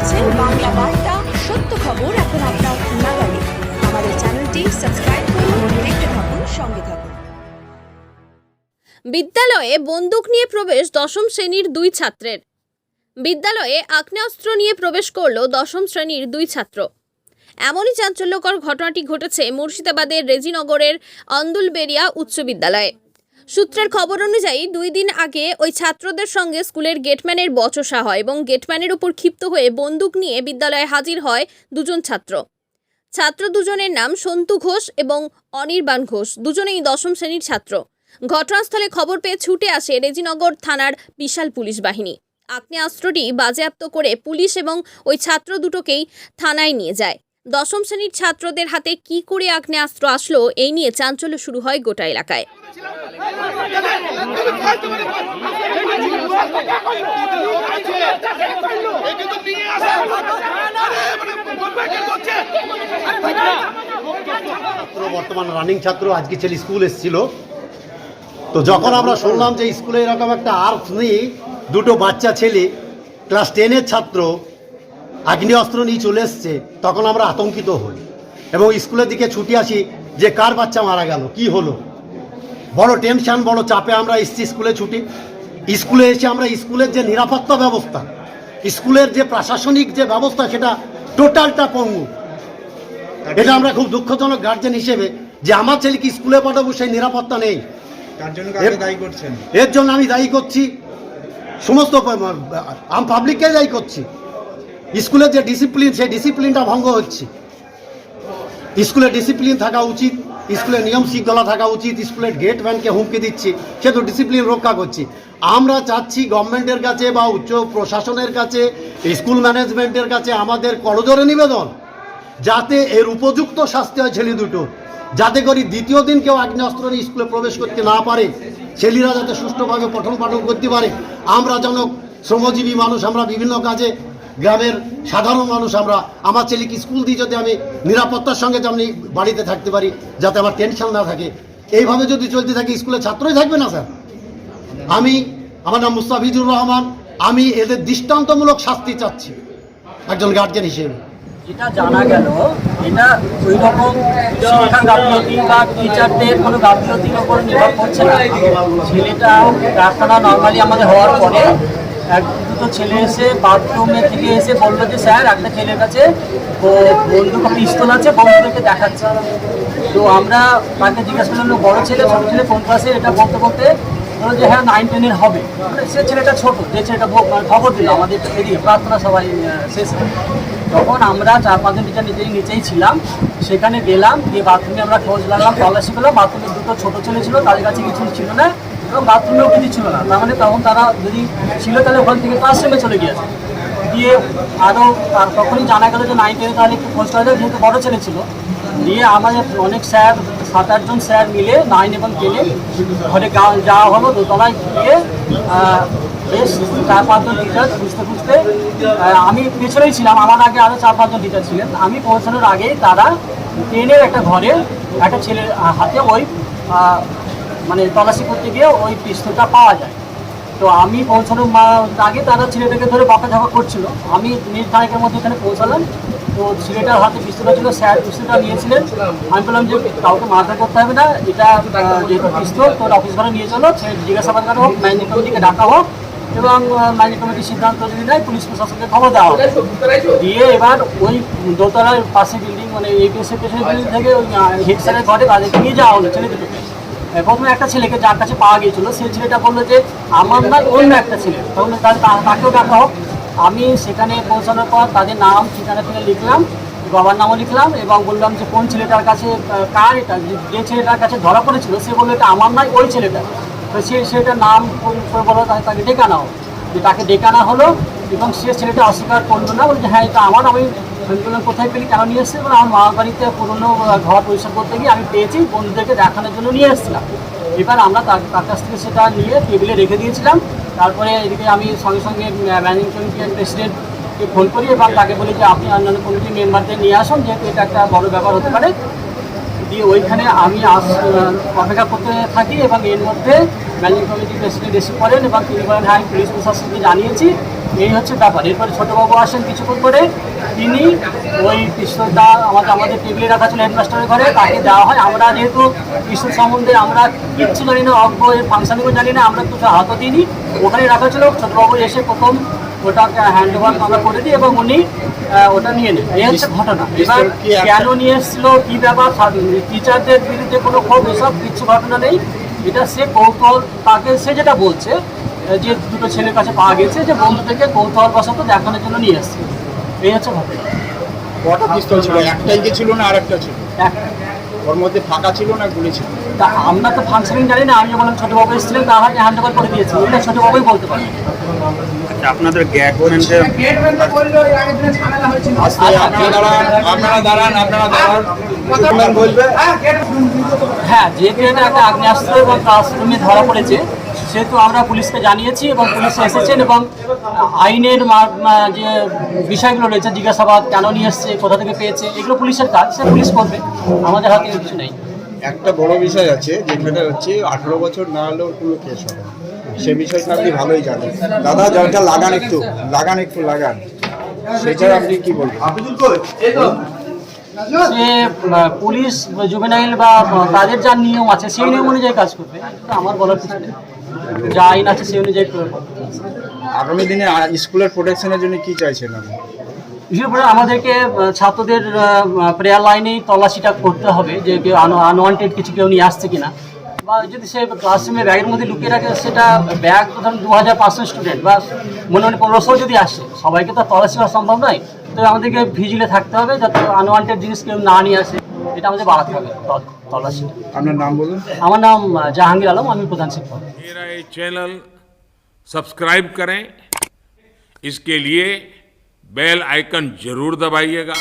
দেখছেন বাংলা বার্তা, সত্য খবর এখন আপনার নাগালে। আমাদের চ্যানেলটি সাবস্ক্রাইব করুন, দেখতে থাকুন, সঙ্গে থাকুন। বিদ্যালয়ে বন্দুক নিয়ে প্রবেশ দশম শ্রেণির দুই ছাত্রের। বিদ্যালয়ে আগ্নেয়াস্ত্র নিয়ে প্রবেশ করল দশম শ্রেণির দুই ছাত্র। এমনই চাঞ্চল্যকর ঘটনাটি ঘটেছে মুর্শিদাবাদের রেজিনগরের অন্দুলবেরিয়া উচ্চ বিদ্যালয়ে। সূত্রের খবর অনুযায়ী, দুই দিন আগে ওই ছাত্রদের সঙ্গে স্কুলের গেটম্যানের বচসা হয় এবং গেটম্যানের উপর ক্ষিপ্ত হয়ে বন্দুক নিয়ে বিদ্যালয়ে হাজির হয় দুজন ছাত্র। ছাত্র দুজনের নাম সন্তু ঘোষ এবং অনির্বাণ ঘোষ, দুজনেই দশম শ্রেণির ছাত্র। ঘটনাস্থলে খবর পেয়ে ছুটে আসে রেজিনগর থানার বিশাল পুলিশ বাহিনী। আগ্নেয়াস্ত্রটি বাজেয়াপ্ত করে পুলিশ এবং ওই ছাত্র দুটোকেই থানায় নিয়ে যায়। দশম শ্রেণির ছাত্রদের হাতে কি করে আগ্নেয়াস্ত্র আসলো, এই নিয়ে চাঞ্চল্য শুরু হয় গোটা এলাকায়। বর্তমান রানিং ছাত্র, আজকে ছেলে স্কুল এসেছিল। তো যখন আমরা শুনলাম যে স্কুলে এরকম একটা আর্টস নেই, দুটো বাচ্চা ছেলে ক্লাস টেনের ছাত্র আগ্নেয়াস্ত্র নিয়ে চলে এসছে তখন আমরা আতঙ্কিত হই। এবং স্কুলের দিকে ছুটি আসি যে কার বাচ্চা মারা গেল? কি হলো? বড় টেনশন বড় চাপে আমরা এসছি স্কুলে ছুটি। স্কুলে এসে আমরা স্কুলের যে নিরাপত্তা ব্যবস্থা স্কুলের যে প্রশাসনিক যে ব্যবস্থা সেটা টোটালটা পঙ্গু। এটা আমরা খুব দুঃখজনক গার্জেন হিসেবে যে আমার ছেলেকে স্কুলে পাঠাবো সেই নিরাপত্তা নেই। এর জন্য আমি দায়ী করছি। সমস্ত আম পাবলিককে দায়ী করছি। স্কুলের যে ডিসিপ্লিন সেই ডিসিপ্লিনটা ভঙ্গ হচ্ছে। স্কুলে ডিসিপ্লিন থাকা উচিত স্কুলের নিয়ম শৃঙ্খলা থাকা উচিত স্কুলের গেট ম্যানকে হুমকি দিচ্ছে, সে তো ডিসিপ্লিন রক্ষা করছি। আমরা চাচ্ছি গভর্নমেন্টের কাছে বা উচ্চ প্রশাসনের কাছে স্কুল ম্যানেজমেন্টের কাছে আমাদের করজোরে নিবেদন, যাতে এর উপযুক্ত শাস্তি হয় ছেলে দুটো। যাতে করে দ্বিতীয় দিন কেউ আগ্নেয়াস্ত্র নিয়ে স্কুলে প্রবেশ করতে না পারে, ছেলেরা যাতে সুষ্ঠুভাবে পঠন পাঠন করতে পারে। আমরা যেন শ্রমজীবী মানুষ, আমরা বিভিন্ন কাজে গ্রামের সাধারণ মানুষ আমরা, আমার ছেলেকে স্কুল দিয়ে যদি আমি নিরাপত্তার সঙ্গে যেমনি বাড়িতে থাকতে পারি, যাতে আমার টেনশন না থাকে। এইভাবে যদি চলতে থাকে, স্কুলে ছাত্রই থাকবে না, স্যার? আমি, আমার নাম মুস্তাফিজুর রহমান। আমি এদের দৃষ্টান্তমূলক শাস্তি চাচ্ছি, একজন গার্জেন হিসেবে। যেটা জানা গেল, এটা ওই রকম ছেলেটা প্রার্থনা নর্মালি আমাদের হওয়ার পরে এক দুটো ছেলে এসে বাথরুমে থেকে এসে বলল যে, স্যার, একটা ছেলের কাছে বন্দুক পিস্তল আছে বন্ধুদেরকে দেখাচ্ছে। তো আমরা তাকে জিজ্ঞাসা করলাম বড় ছেলে, ছোট ছেলে, কোন ক্লাসে এটা বলতে বলতে বলল যে হ্যাঁ নাইন টেনের হবে। মানে সে ছেলেটা ছোট, যে ছেলেটা মানে খবর দিল আমাদের এদিকে, প্রার্থনা সবাই শেষ তখন আমরা চার পাঁচজন টিচার নিজেই নিচেই ছিলাম, সেখানে গেলাম, গিয়ে বাথরুমে আমরা খোঁজ লাগলাম তল্লাশি করলাম বাথরুমের দুটো ছোট ছেলে ছিল, তাদের কাছে কিছু ছিল না। এবং বাথরুমেও কিছু ছিল না। তার মানে তখন তারা যদি ছিল তাহলে ওখান থেকে ক্লাসরুমে চলে গিয়েছে দিয়ে আরও আর তখনই জানা গেল যে নাইন তাহলে একটু খোঁজ করা যেহেতু বড় ছেলে ছিল। দিয়ে আমাদের অনেক স্যার, সাত আটজন স্যার মিলে নাইন এবং টেনে ঘরে যাওয়া হলো, দোতলায় গিয়ে বেশ চার পাঁচজন টিচার খুঁজতে খুঁজতে আমি পেছনেই ছিলাম। আমার আগে আরও চার পাঁচজন টিচার ছিলেন। আমি পৌঁছানোর আগেই তারা ট্রেনের একটা ঘরে একটা ছেলের হাতে ওই মানে তল্লাশি করতে গিয়ে ওই পিস্তলটা পাওয়া যায়। তো আমি পৌঁছানোর আগে তারা ছেলেটাকে ধরে বকাঝকা করছিল। আমি খানেকের মধ্যে এখানে পৌঁছালাম। তো ছেলেটার হাতে পিস্তলটা ছিল, স্যার পিস্তলটা নিয়েছিলেন। আমি বললাম যে কাউকে মারধর করতে হবে না, এটা যেহেতু পিস্তল তোর অফিস ঘরে নিয়ে চলো। জিজ্ঞাসাবাদ করা হোক ম্যানেজিং কমিটিকে ডাকা হোক এবং ম্যানেজিং কমিটির সিদ্ধান্ত যদি নেয়, পুলিশ প্রশাসনকে খবর দেওয়া হবে দিয়ে এবার ওই দোতলার পাশে বিল্ডিং মানে এপিএসের পেছনে বিল্ডিং থেকে ওই হেড স্যারের ঘরে তাদেরকে নিয়ে যাওয়া হলো ছেলে দুটোকে প্রথমে একটা ছেলেকে যার কাছে পাওয়া গিয়েছিল, সেই ছেলেটা বলল যে, আমার না অন্য একটা ছেলে। তখন তাকেও ডাকা হোক। আমি সেখানে পৌঁছানোর পর তাদের নাম, ঠিকানা থেকে লিখলাম, বাবার নামও লিখলাম এবং বললাম যে, কোন ছেলেটার কাছে কার এটা, যে- ছেলেটার কাছে ধরা পড়েছিল, সে বলল এটা আমার নয় ওই ছেলেটা। তো সে সেটার নাম করে তাকে তাকে ডেকে আনা হোক। যে তাকে ডেকে আনা হলো এবং সে ছেলেটা অস্বীকার করল না বলছে হ্যাঁ এটা আমার, আমি বললাম কোথায় পেলি, কেন নিয়ে এসেছে বলে আমার মামার বাড়িতে পুরনো ঘর পরিষ্কার করতে গিয়ে আমি পেয়েছি, বন্ধুদেরকে দেখানোর জন্য নিয়ে এসেছিলাম। এবার আমরা তার তার কাছ থেকে সেটা নিয়ে টেবিলে রেখে দিয়েছিলাম। তারপরে এদিকে আমি সঙ্গে সঙ্গে ম্যানেজিং কমিটির প্রেসিডেন্টকে ফোন করি এবং তাকে বলি যে, আপনি অন্যান্য কমিটির মেম্বারদের নিয়ে আসুন, যেহেতু এটা একটা বড় ব্যাপার হতে পারে। দিয়ে ওইখানে আমি আস অপেক্ষা করতে থাকি এবং এর মধ্যে ম্যানেজিং কমিটির প্রেসিডেন্ট এসে পড়েন এবং তিনি বলেন হ্যাঁ পুলিশ প্রশাসনকে জানিয়েছি। এই হচ্ছে ব্যাপার। এরপরে ছোটবাবু আসেন কিছুক্ষণ করে তিনি ওই পিস্তলটা আমাদের আমাদের টেবিলে রাখা ছিল হেডমাস্টারের ঘরে। তাকে দেওয়া হয়। আমরা যেহেতু পিস্তল সম্বন্ধে আমরা কিচ্ছু জানি না অজ্ঞ এর ফাংশনিংও জানি না আমরা কিছু হাতও দিইনি। ওখানে রাখা ছিল। ছোটবাবু এসে প্রথম ওটাকে হ্যান্ড ওভার আমরা করে দিই এবং উনি ওটা নিয়ে নেন এই হচ্ছে ঘটনা। এবার কেন নিয়ে এসেছিল? কী ব্যাপার? টিচারদের বিরুদ্ধে কোনো ক্ষোভ এসব কিছু ঘটনা নেই। এটা সে কৌতূহল তাকে সে যেটা বলছে যে দুটো ছেলের কাছে পাওয়া গেছে যে বন্ধু থেকে কৌতূহল বশত দেখানোর জন্য নিয়ে এসছে এই হচ্ছে ঘটনা। কটা পিস্তল ছিল? একটাই কি ছিল না আরেকটা ছিল? এক। ওর মধ্যে ফাঁকা ছিল না গুলি ছিল? তা আমরা তো ফাংশনিং জানি না আমি যখন ছোটবাবু এসেছিলেন তার হাতে হ্যান্ড ওভার করে দিয়েছি। এটা ছোটবাবুই বলতে পারে। আচ্ছা আপনাদের গ্যাটমেন্টের আস্তে আপনারা দাঁড়ান আপনারা দাঁড়ান আপনারা দাঁড়ান সুকুমার বলবে? হ্যাঁ যেহেতু এটা একটা আগ্নেয়াস্ত্র এবং ক্লাসরুমে ধরা পড়েছে সেহেতু আমরা পুলিশকে জানিয়েছি এবং পুলিশ এসেছেন এবং আইনের যে বিষয়গুলো রয়েছে জিজ্ঞাসাবাদ কেন নিয়ে এসছে কোথা থেকে পেয়েছে এগুলো পুলিশের কাজ সে পুলিশ করবে। আমাদের হাতে কিছু নেই। একটা বড় বিষয় আছে যেখানে হচ্ছে আঠারো বছর না হলেও কোনো কেস হবে সে বিষয়টা আপনি ভালোই জানেন। দাদা জলটা লাগান একটু লাগান একটু লাগান। সেটা আপনি কি বলবেন? সে পুলিশ জুবেনাইল বা তাদের যা নিয়ম আছে সেই নিয়ম অনুযায়ী কাজ করবে। আমার বলার কিছু নেই। যা আইন আছে সেই অনুযায়ী প্রয়োগ আগামী দিনে স্কুলের প্রোটেকশনের জন্য কি চাইছেন আপনি? বিশেষ করে আমাদেরকে ছাত্রদের প্রেয়ার লাইনেই তল্লাশিটা করতে হবে যে কেউ আনওয়ান্টেড কিছু কেউ নিয়ে আসছে কিনা। বা যদি সে ক্লাসরুমে ব্যাগের মধ্যে লুকিয়ে রাখে সেটা ব্যাগ ধরুন দু হাজার পাঁচশো স্টুডেন্ট বা মনে মনে পনেরোশো যদি আসে সবাইকে তো তল্লাশি করা সম্ভব নয়। তো আমাদেরকে ভিজিলে থাকতে হবে যাতে আনওয়ান্টেড জিনিস কেউ না নিয়ে আসে এটা আমাদের বাড়াতে হবে তল- তল্লাশিটা আপনার নাম বলুন আমার নাম আহ, জাহাঙ্গীর আলম আমি প্রধান শিক্ষক मेरा ये चैनल सब्सक्राइब करें इसके लिए बेल आइकन जरूर दबाइएगा